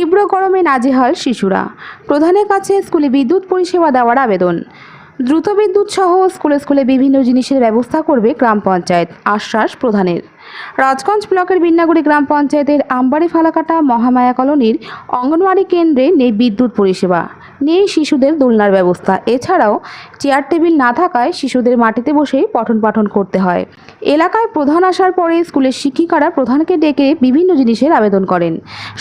তীব্র গরমে নাজেহাল শিশুরা। প্রধানের কাছে স্কুলে বিদ্যুৎ পরিষেবা দেওয়ার আবেদন। দ্রুত বিদ্যুৎ সহ স্কুলে স্কুলে বিভিন্ন জিনিসের ব্যবস্থা করবে গ্রাম পঞ্চায়েত, আশ্বাস প্রধানের। রাজগঞ্জ ব্লকের বিন্নাগুড়ি গ্রাম পঞ্চায়েতের আম্বারি ফালাকাটা মহামায়া কলোনির অঙ্গনওয়াড়ি কেন্দ্রে নেই বিদ্যুৎ পরিষেবা, নেই শিশুদের দোলনার ব্যবস্থা। এছাড়াও চেয়ার টেবিল না থাকায় শিশুদের মাটিতে বসেই পঠন পাঠন করতে হয়। এলাকায় প্রধান আসার পরে স্কুলের শিক্ষিকারা প্রধানকে ডেকে বিভিন্ন জিনিসের আবেদন করেন।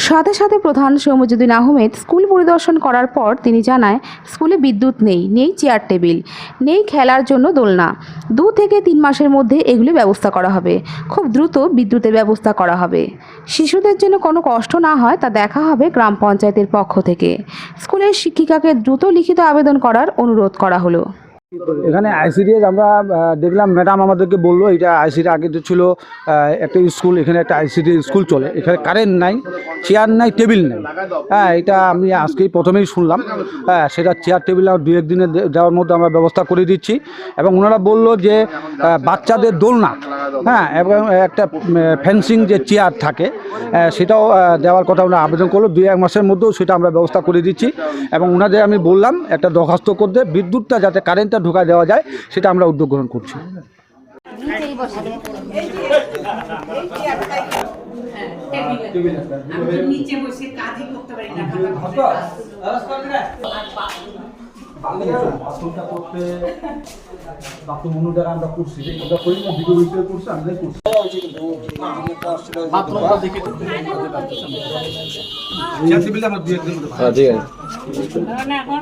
সাথে সাথে প্রধান সৌমজুদ্দিন আহমেদ স্কুল পরিদর্শন করার পর তিনি জানায়, স্কুলে বিদ্যুৎ নেই নেই চেয়ার টেবিল, নেই খেলার জন্য দোলনা। দু থেকে তিন মাসের মধ্যে এগুলি ব্যবস্থা করা হবে। খুব দ্রুত বিদ্যুতের ব্যবস্থা করা হবে। শিশুদের জন্য কোনো কষ্ট না হয় তা দেখা হবে গ্রাম পঞ্চায়েতের পক্ষ থেকে। স্কুলের শিক্ষিকাকে দ্রুত লিখিত আবেদন করার অনুরোধ করা হলো। এখানে আইসিডিএস আমরা দেখলাম ম্যাডাম আমাদেরকে বলল এটা আইসিডি আগে তো ছিল একটা স্কুল, এখানে একটা আইসিডি স্কুল চলে। এখানে কারেন্ট নাই চেয়ার নাই টেবিল নাই। হ্যাঁ এটা আমি আজকেই প্রথমেই শুনলাম। হ্যাঁ সেটা চেয়ার টেবিল আর দু একদিনে দেওয়ার মধ্যে আমরা ব্যবস্থা করে দিচ্ছি। এবং ওনারা বলল যে বাচ্চাদের দোলনা হ্যাঁ এবং একটা ফেন্সিং যে চেয়ার থাকে সেটাও দেওয়ার কথা ওরা আবেদন করল। দুই এক মাসের মধ্যেও সেটা আমরা ব্যবস্থা করে দিচ্ছি। এবং ওনাদের আমি বললাম একটা দরখাস্ত করতে বিদ্যুৎটা যাতে কারেন্টটা ঢোকা দেওয়া যায় সেটা আমরা উদ্যোগ গ্রহণ করছি। আমি নিচে বসে কাজই করতে পারি না খাতা করতে। আমরা করছি আমরা করি ভিডিও ভিডিও করছি আমাদের করছি। কারণ এখন